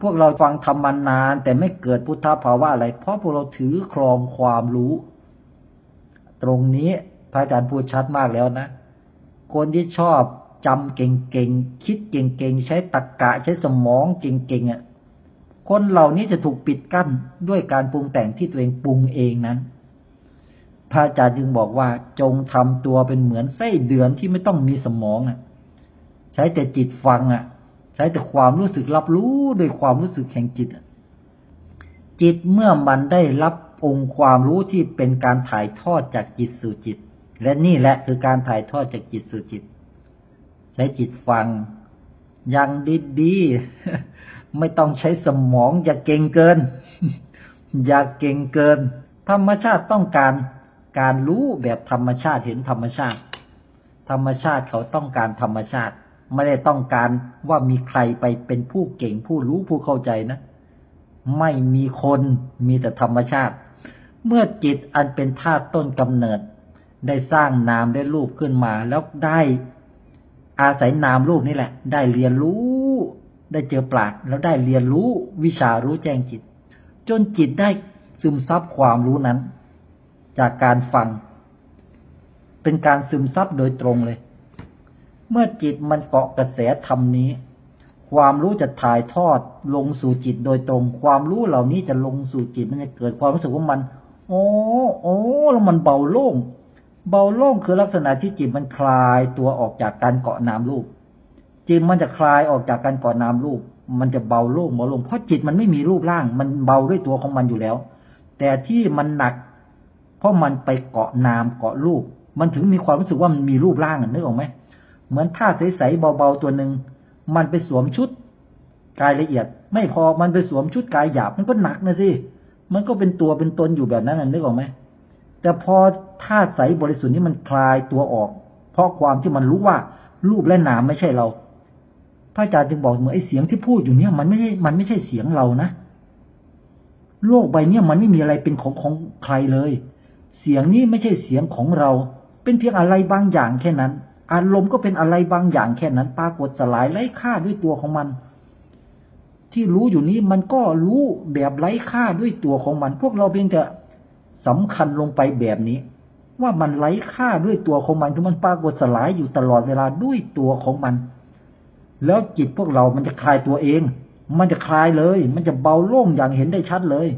พวกเราฟังธรรมานาน แต่ไม่เกิดพุทธภาวะอะไร เพราะพวกเราถือครองความรู้ ตรงนี้พระอาจารย์พูดชัดมากแล้วนะ คนที่ชอบจำเก่งๆ คิดเก่งๆ ใช้ตรกกะใช้สมองเก่งๆอะคนเหล่านี้จะถูกปิดกั้นด้วยการปรุงแต่งที่ตัวเองปรุงเองนั้น พระอาจารย์จึงบอกว่าจงทำตัวเป็นเหมือนไส้เดือนที่ไม่ต้องมีสมองอะ ใช้แต่จิตฟังอะ ใช้แต่ความรู้สึกรับรู้ด้วยความรู้สึกแห่งจิต จิตเมื่อมันได้รับองค์ความรู้ที่เป็นการถ่ายทอดจากจิตสู่จิต และนี่แหละคือการถ่ายทอดจากจิตสู่จิต ใช้จิตฟังอย่างดีๆไม่ต้องใช้สมองอย่าเก่งเกิน อย่าเก่งเกิน ธรรมชาติต้องการการรู้แบบธรรมชาติเห็นธรรมชาติ ธรรมชาติเขาต้องการธรรมชาติ ไม่ได้ต้องการว่ามีใครไปเป็นผู้เก่งผู้รู้ผู้เข้าใจนะ ไม่มีคนมีแต่ธรรมชาติ เมื่อจิตอันเป็นธาตุต้นกำเนิด ได้สร้างนามได้รูปขึ้นมา แล้วได้อาศัยนามรูปนี่แหละ ได้เรียนรู้ ได้เจอปราดแล้วได้เรียนรู้วิชารู้แจ้งจิต จนจิตได้ซึมซับความรู้นั้น จากการฟัง เป็นการซึมซับโดยตรงเลย เมื่อจิตมันเกาะกระแสธรรมนี้ ความรู้จะถ่ายทอดลงสู่จิตโดยตรง ความรู้เหล่านี้จะลงสู่จิตมันจะเกิดความรู้สึกว่ามัน โอ้โอ้แล้วมันเบาโล่ง เบาโล่งคือลักษณะที่จิตมันคลายตัวออกจากการเกาะนามรูป จิตมันจะคลายออกจากการเกาะนามรูป มันจะเบาโล่งเบาลงเพราะจิตมันไม่มีรูปร่าง มันเบาด้วยตัวของมันอยู่แล้ว แต่ที่มันหนัก เพราะมันไปเกาะนามเกาะรูป มันถึงมีความรู้สึกว่ามันมีรูปร่างนึกออกไหม เหมือนท่าใสๆเบาๆตัวหนึ่ง มันไปสวมชุด กายละเอียด ไม่พอมันไปสวมชุดกายหยาบมันก็หนักนะสิ มันก็เป็นตัวเป็นตนอยู่แบบนั้นนึกออกไหมแต่พอธาตุใสบริสุทธิ์นี้มันคลายตัวออก เพราะความที่มันรู้ว่ารูปและนามไม่ใช่เรา พระอาจารย์จึงบอกเหมือนไอ้เสียงที่พูดอยู่เนี่ย มันไม่ใช่มันไม่ใช่เสียงเรานะ โลกใบนี้มันไม่มีอะไรเป็นของของใครเลย เสียงนี้ไม่ใช่เสียงของเรา เป็นเพียงอะไรบางอย่างแค่นั้น อารมณ์ก็เป็นอะไรบางอย่างแค่นั้นปรากฏสลายไร้ค่าด้วยตัวของมัน ที่รู้อยู่นี้มันก็รู้แบบไร้ค่าด้วยตัวของมัน พวกเราเพียงแต่สำคัญลงไปแบบนี้ ว่ามันไร้ค่าด้วยตัวของมันคือมันปรากฏสลายอยู่ตลอดเวลาด้วยตัวของมัน แล้วจิตพวกเรามันจะคลายตัวเอง มันจะคลายเลย มันจะเบาโล่งอย่างเห็นได้ชัดเลย